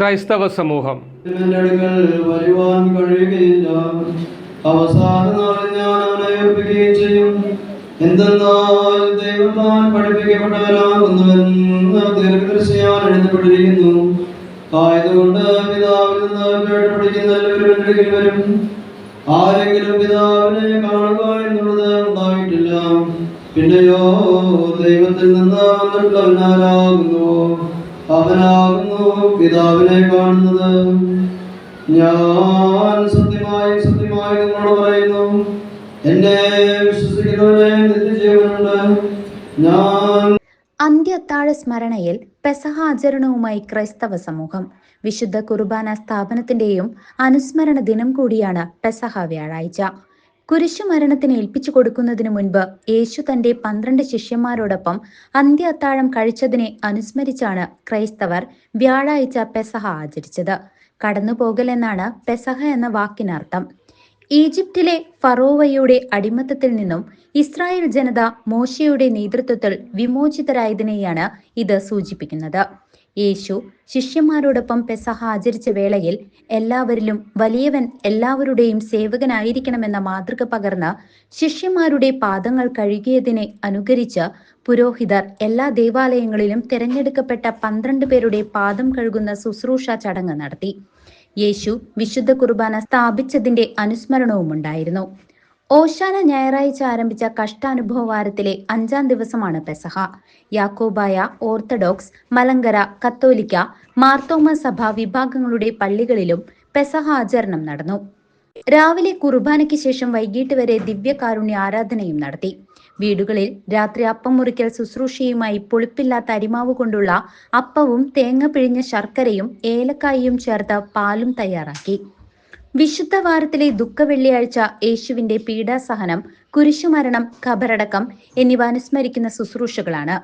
ക്രൈസ്തവ സമൂഹം. കഴിയുകയില്ല. എന്തെന്നാൽ പിതാവിൽ ആരെങ്കിലും പിതാവിനെ കാണുക എന്നുള്ളത് ഉണ്ടായിട്ടില്ല. പിന്നെയോ ദൈവത്തിൽ നിന്ന് വന്നിട്ടുള്ളവനാരാകുന്നു അവനാകുന്നു പിതാവിനെ കാണുന്നത്. ഞാൻ സത്യമായും സത്യമായും നിങ്ങളോട് പറയുന്നു എന്നെ വിശ്വസിക്കുന്നവനെ നിത്യജീവനുണ്ട്. ഞാൻ അന്ത്യത്താഴ സ്മരണയിൽ പെസഹ ആചരണവുമായി ക്രൈസ്തവ സമൂഹം വിശുദ്ധ കുർബാന സ്ഥാപനത്തിന്റെയും അനുസ്മരണ ദിനം കൂടിയാണ് പെസഹ വ്യാഴാഴ്ച. കുരിശുമരണത്തിന് ഏൽപ്പിച്ചു കൊടുക്കുന്നതിനു മുൻപ് യേശു തന്റെ പന്ത്രണ്ട് ശിഷ്യന്മാരോടൊപ്പം അന്ത്യ അത്താഴം കഴിച്ചതിനെ അനുസ്മരിച്ചാണ് ക്രൈസ്തവർ വ്യാഴാഴ്ച പെസഹ ആചരിച്ചത്. കടന്നുപോകൽ എന്നാണ് പെസഹ എന്ന വാക്കിനർത്ഥം. ഈജിപ്തിലെ ഫറോവയുടെ അടിമത്തത്തിൽ നിന്നും ഇസ്രായേൽ ജനത മോശയുടെ നേതൃത്വത്തിൽ വിമോചിതരായതിനെയാണ് ഇത് സൂചിപ്പിക്കുന്നത്. യേശു ശിഷ്യന്മാരോടൊപ്പം പെസഹ ആചരിച്ച വേളയിൽ എല്ലാവരിലും വലിയവൻ എല്ലാവരുടെയും സേവകനായിരിക്കണമെന്ന മാതൃക പകർന്ന് ശിഷ്യന്മാരുടെ പാദങ്ങൾ കഴുകിയതിനെ അനുകരിച്ച് പുരോഹിതർ എല്ലാ ദേവാലയങ്ങളിലും തിരഞ്ഞെടുക്കപ്പെട്ട പന്ത്രണ്ട് പേരുടെ പാദം കഴുകുന്ന ശുശ്രൂഷ ചടങ്ങ് നടത്തി. യേശു വിശുദ്ധ കുർബാന സ്ഥാപിച്ചതിന്റെ അനുസ്മരണവും ഉണ്ടായിരുന്നു ഓശാന ഞായറാഴ്ച ആരംഭിച്ച കഷ്ടാനുഭവ വാരത്തിലെ അഞ്ചാം ദിവസമാണ് പെസഹ. യാക്കോബായ ഓർത്തഡോക്സ് മലങ്കര കത്തോലിക്ക മാർത്തോമ സഭ വിഭാഗങ്ങളുടെ പള്ളികളിലും പെസഹ ആചരണം നടന്നു. രാവിലെ കുർബാനയ്ക്ക് ശേഷം വൈകിട്ട് വരെ ദിവ്യകാരുണ്യ ആരാധനയും നടത്തി. വീടുകളിൽ രാത്രി അപ്പം മുറിക്കൽ ശുശ്രൂഷയുമായി പുളിപ്പില്ലാത്ത അരിമാവ് കൊണ്ടുള്ള അപ്പവും തേങ്ങ പിഴിഞ്ഞ ശർക്കരയും ഏലക്കായയും ചേർത്ത പാലും തയ്യാറാക്കി. വിശുദ്ധ വാരത്തിലെ ദുഃഖ വെള്ളിയാഴ്ച യേശുവിന്റെ പീഡാസഹനം കുരിശുമരണം ഖബറടക്കം എന്നിവ അനുസ്മരിക്കുന്ന ശുശ്രൂഷകളാണ്.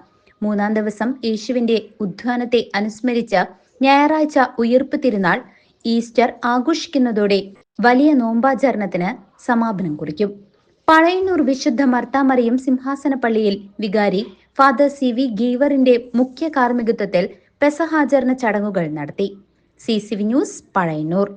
മൂന്നാം ദിവസം യേശുവിന്റെ ഉദ്ധാനത്തെ അനുസ്മരിച്ച് ഞായറാഴ്ച ഉയർപ്പ് തിരുനാൾ ഈസ്റ്റർ ആഘോഷിക്കുന്നതോടെ വലിയ നോമ്പാചരണത്തിന് സമാപനം കുറിക്കും. പഴയന്നൂർ വിശുദ്ധ മർത്താമറിയം സിംഹാസന പള്ളിയിൽ വികാരി ഫാദർ സി വി ഗീവറിന്റെ മുഖ്യ കാർമ്മികത്വത്തിൽ പെസഹാചരണ ചടങ്ങുകൾ നടത്തി. C C V news Pazhayannur.